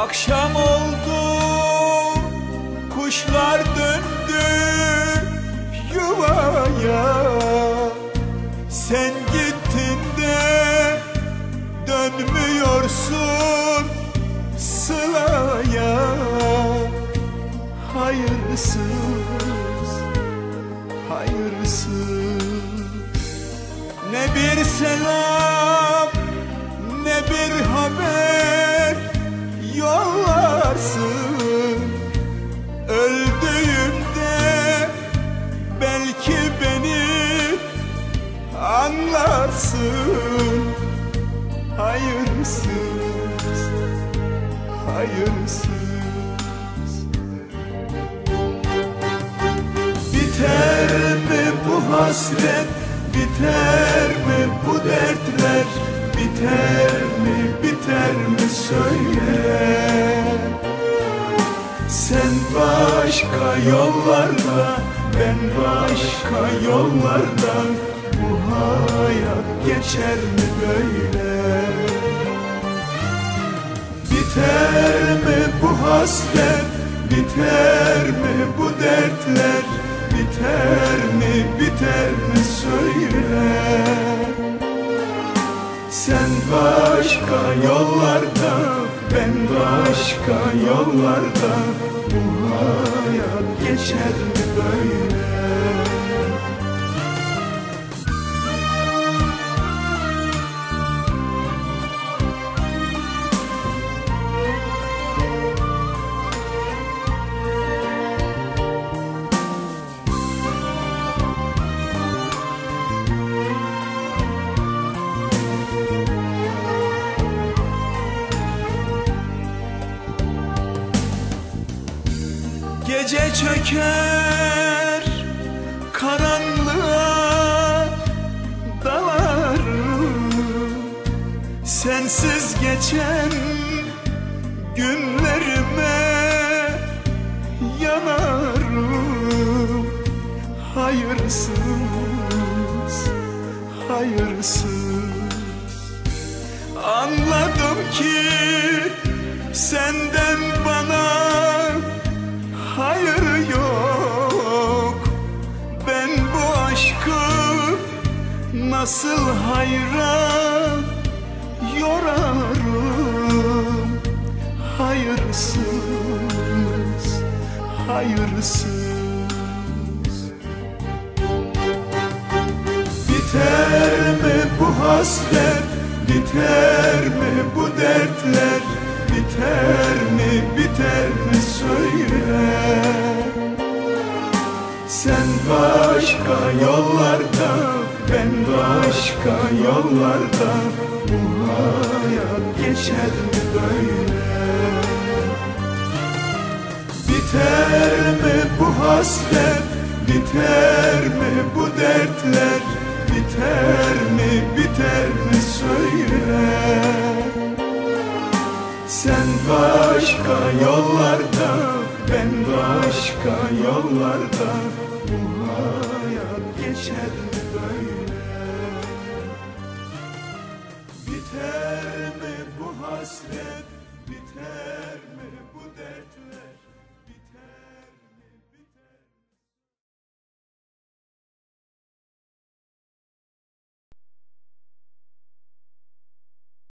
Akşam oldu Kuşlar döndü Yuvaya. Sen gittin de Dönmüyorsun Sılaya Hayırsız Hayırsız. Ne bir selam Ne bir haber Hayırsız Hayırsız Biter mi bu hasret Biter mi bu dertler? Biter mi biter mi söyle? Sen başka yollarda Ben başka yollarda Bu hayat geçer mi böyle? Biter mi bu hasret? Biter mi bu dertler? Biter mi biter mi söyle? Sen başka yollarda Ben başka yollarda. Bu hayat geçer mi böyle Gece çöker karanlığa dalarım. Sensiz geçen günlerime yanarım. Hayırsız, hayırsız. Anladım ki nasıl hayra yorarım. Hayırsız, hayırsız. Biter mi bu hasret, biter mi bu dertler? Biter mi, biter mi söyle Sen başka yollarda, ben başka yollarda Bu hayat geçer mi böyle? Biter mi bu hasret, biter mi bu dertler? Biter mi, biter mi söyle? Sen başka yollarda, ben başka yollarda Bu hayat geçer mi böyle